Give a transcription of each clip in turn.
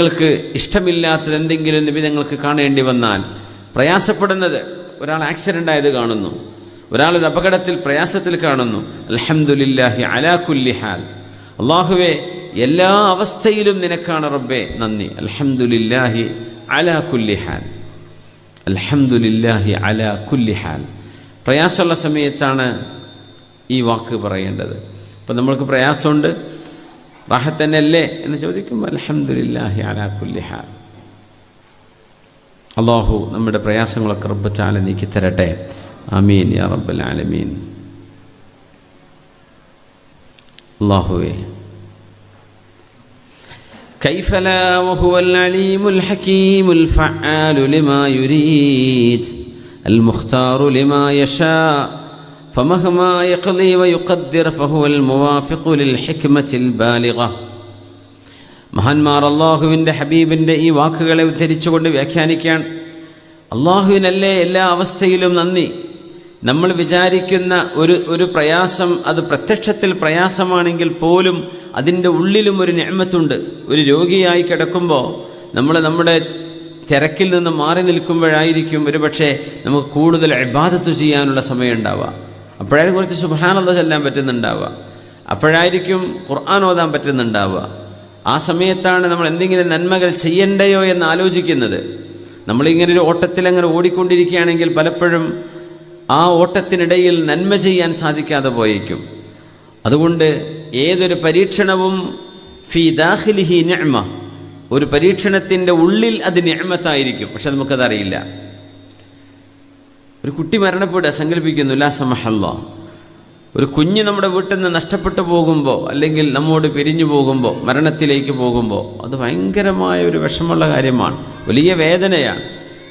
നിങ്ങൾക്ക് ഇഷ്ടമില്ലാത്തത് എന്തെങ്കിലും നബി നിങ്ങൾക്ക് കാണേണ്ടി വന്നാൽ പ്രയാസപ്പെടുന്നത് ഒരാൾ ആക്സിഡന്റ് ആയത് കാണുന്നു. ഒരാൾ ഒരു അപകടത്തിൽ പ്രയാസത്തിൽ കാണുന്നു. അലഹമുല്ലാഹി അലാ കുല്ലി ഹാൽ. അള്ളാഹുവെ എല്ലാ അവസ്ഥയിലും നിനക്കാണ് റബ്ബെ നന്ദി. അലഹമുല്ലാഹി അലാ കുല്ലി ഹാൽ. അൽഹംദുലില്ലാഹി അലാ കുല്ലി ഹാൽ. പ്രയാസമുള്ള സമയത്താണ് ഈ വാക്ക് പറയേണ്ടത്. അപ്പം നമ്മൾക്ക് പ്രയാസമുണ്ട് റാഹത്ത് തന്നെയല്ലേ എന്ന് ചോദിക്കുമ്പോൾ അലഹമുല്ലാഹി അലാ കുല്ലി ഹാൽ അള്ളാഹു നമ്മുടെ പ്രയാസങ്ങളൊക്കെ റബ്ബ് ചാല നീക്കി തരട്ടെ ആമീൻ യാ റബ്ബൽ ആലമീൻ അള്ളാഹുവേ كيف لا وهو العليم الحكيم الفعال لما يريد المختار لما يشاء فمهما يقضي ويقدر فهو الموافق للحكمة البالغة മഹാന്മാർ അള്ളാഹുവിൻ്റെ ഹബീബിൻ്റെ ഈ വാക്കുകളെ ഉദ്ധരിച്ചുകൊണ്ട് വ്യാഖ്യാനിക്കാൻ അള്ളാഹുവിനല്ലേ എല്ലാ അവസ്ഥയിലും നന്ദി നമ്മൾ വിചാരിക്കുന്ന ഒരു ഒരു പ്രയാസം അത് പ്രത്യക്ഷത്തിൽ പ്രയാസമാണെങ്കിൽ പോലും അതിൻ്റെ ഉള്ളിലും ഒരു ഞാമത്തുണ്ട് ഒരു രോഗിയായി കിടക്കുമ്പോൾ നമ്മൾ നമ്മുടെ തിരക്കിൽ നിന്ന് മാറി നിൽക്കുമ്പോഴായിരിക്കും ഒരു പക്ഷേ നമുക്ക് കൂടുതൽ ഇബാദത്ത് ചെയ്യാനുള്ള സമയം ഉണ്ടാവുക അപ്പോഴായിരിക്കും കുറച്ച് സുബാനന്ദ ചെല്ലാൻ പറ്റുന്നുണ്ടാവുക. അപ്പോഴായിരിക്കും ഖുർആൻ ഓതാൻ പറ്റുന്നുണ്ടാവുക. ആ സമയത്താണ് നമ്മൾ എന്തെങ്കിലും നന്മകൾ ചെയ്യണ്ടയോ എന്ന് ആലോചിക്കുന്നത്. നമ്മളിങ്ങനെ ഒരു ഓട്ടത്തിൽ അങ്ങനെ ഓടിക്കൊണ്ടിരിക്കുകയാണെങ്കിൽ പലപ്പോഴും ആ ഓട്ടത്തിനിടയിൽ നന്മ ചെയ്യാൻ സാധിക്കാതെ പോയേക്കും. അതുകൊണ്ട് ഏതൊരു പരീക്ഷണവും ഫി ദാഹിലിഹി നിഅമ ഒരു പരീക്ഷണത്തിന്റെ ഉള്ളിൽ അത് ഞമത്തായിരിക്കും പക്ഷെ നമുക്കതറിയില്ല. ഒരു കുട്ടി മരണപ്പെടുക സങ്കല്പിക്കുന്നു ലാ സമഹല്ല ഒരു കുഞ്ഞ് നമ്മുടെ വീട്ടിൽ നിന്ന് നഷ്ടപ്പെട്ടു പോകുമ്പോൾ അല്ലെങ്കിൽ നമ്മോട് പിരിഞ്ഞു പോകുമ്പോൾ മരണത്തിലേക്ക് പോകുമ്പോൾ അത് ഭയങ്കരമായ ഒരു വിഷമമുള്ള കാര്യമാണ്. വലിയ വേദനയാണ്.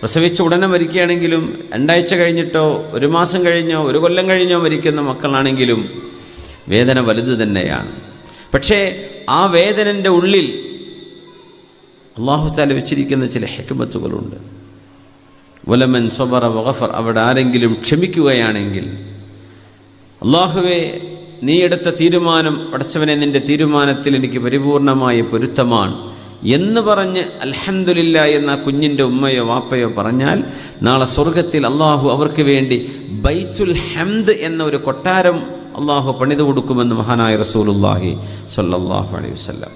പ്രസവിച്ച ഉടനെ മരിക്കുകയാണെങ്കിലും രണ്ടാഴ്ച കഴിഞ്ഞിട്ടോ ഒരു മാസം കഴിഞ്ഞോ ഒരു കൊല്ലം കഴിഞ്ഞോ മരിക്കുന്ന മക്കളാണെങ്കിലും വേദന വലുത് തന്നെയാണ്. പക്ഷേ ആ വേദനന്റെ ഉള്ളിൽ അള്ളാഹു താല വെച്ചിരിക്കുന്ന ചില ഹെക്മത്തുകളുണ്ട്. വലമൻ സൊബറ വഗഫർ. അവിടെ ആരെങ്കിലും ക്ഷമിക്കുകയാണെങ്കിൽ അള്ളാഹുവെ നീ എടുത്ത തീരുമാനം അടച്ചവനെ നിന്റെ തീരുമാനത്തിൽ എനിക്ക് പരിപൂർണമായ പൊരുത്തമാണ് എന്ന് പറഞ്ഞ് അൽഹംദുലില്ല എന്ന കുഞ്ഞിന്റെ ഉമ്മയോ വാപ്പയോ പറഞ്ഞാൽ നാളെ സ്വർഗത്തിൽ അള്ളാഹു അവർക്ക് വേണ്ടി ബൈത്തുൽ ഹംദ് എന്ന ഒരു കൊട്ടാരം അള്ളാഹു പണിതു കൊടുക്കുമെന്ന് മഹാനായ റസൂലുല്ലാഹി സല്ലാഹു അലൈഹി വസ്ലം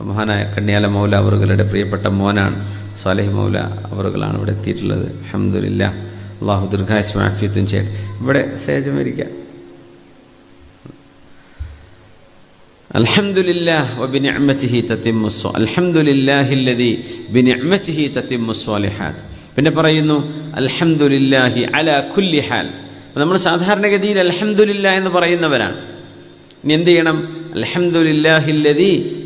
മഹാനായ കണ്യാല മൗല അവറുകളുടെ പ്രിയപ്പെട്ട മോനാണ്. സാലിഹ് മൗല അവറുകളാണ് ഇവിടെ എത്തിയിട്ടുള്ളത്. അഹമ്മദില്ല അള്ളാഹു ദീർഘായുസ് മാഫിയത്തും ചെയ്യട്ടെ. ഇവിടെ സേജം ഇരിക്കാം. الصالحات الحمد لله الذي بنعمته تتم الصالحات പിന്നെ പറയുന്നു അൽഹംദുലില്ലാഹി അലാ കുല്ലി ഹാൽ. നമ്മൾ സാധാരണഗതിയിൽ അൽഹംദുലില്ല എന്ന് പറയുന്നവരാണ്. ഇനി എന്ത് ചെയ്യണം? അൽഹംദുലില്ലാഹില്ലദി ബിനിഅമതിഹി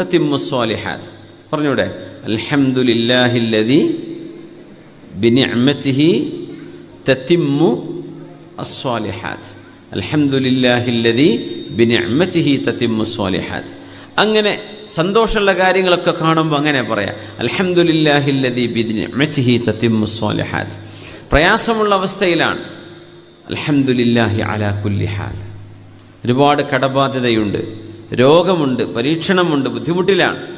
തത്തിമ്മു സ്വാലിഹാത്ത്. പറഞ്ഞൂടെ? അൽഹംദുലില്ലാഹില്ലതി ബിനിഅമതിഹി തത്തിമ്മു അസ്വാലിഹാത്ത്. അൽഹംദുലില്ലാഹില്ലതി ബിനിഅമത്തിഹി തത്തിമ്മു സ്വാലിഹാത്ത്. അങ്ങനെ സന്തോഷമുള്ള കാര്യങ്ങളൊക്കെ കാണുമ്പോൾ അങ്ങനെ പറയാം. അൽഹംദുലില്ലാഹില്ലതി ബിനിഅമത്തിഹി തത്തിമ്മു സ്വാലിഹാത്ത്. പ്രയാസമുള്ള അവസ്ഥയിലാണ്. അൽഹംദുലില്ലാഹി അലാ കുല്ലി ഹാൽ. ഒരുപാട് കടബാധ്യതയുണ്ട്. രോഗമുണ്ട് പരീക്ഷണമുണ്ട് ബുദ്ധിമുട്ടിലാണ്.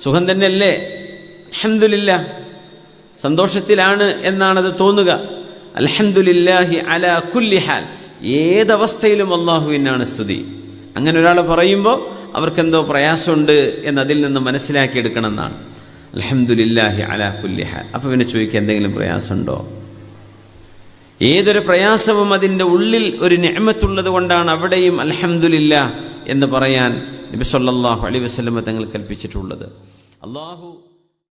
സുഖം തന്നെയല്ലേ? അലഹമില്ല സന്തോഷത്തിലാണ് എന്നാണത് തോന്നുക. അൽഹംദുലില്ലാഹി അല കുല്ലി ഹാൽ. ഏതവസ്ഥയിലും അള്ളാഹുവിനാണ് സ്തുതി. അങ്ങനെ ഒരാൾ പറയുമ്പോൾ അവർക്കെന്തോ പ്രയാസമുണ്ട് എന്നതിൽ നിന്ന് മനസ്സിലാക്കിയെടുക്കണം എന്നാണ് അലഹമുല്ലാഹി അല കുല്ലി ഹാൽ. അപ്പോൾ പിന്നെ ചോദിക്കുക എന്തെങ്കിലും പ്രയാസമുണ്ടോ? ഏതൊരു പ്രയാസവും അതിന്റെ ഉള്ളിൽ ഒരു ഞമത്തുള്ളത് കൊണ്ടാണ് അവിടെയും അൽഹംദുലില്ല എന്ന് പറയാൻ നബി സല്ലല്ലാഹു അലൈഹി വസല്ലമ തങ്ങൾ കൽപ്പിച്ചിട്ടുള്ളത്. അള്ളാഹു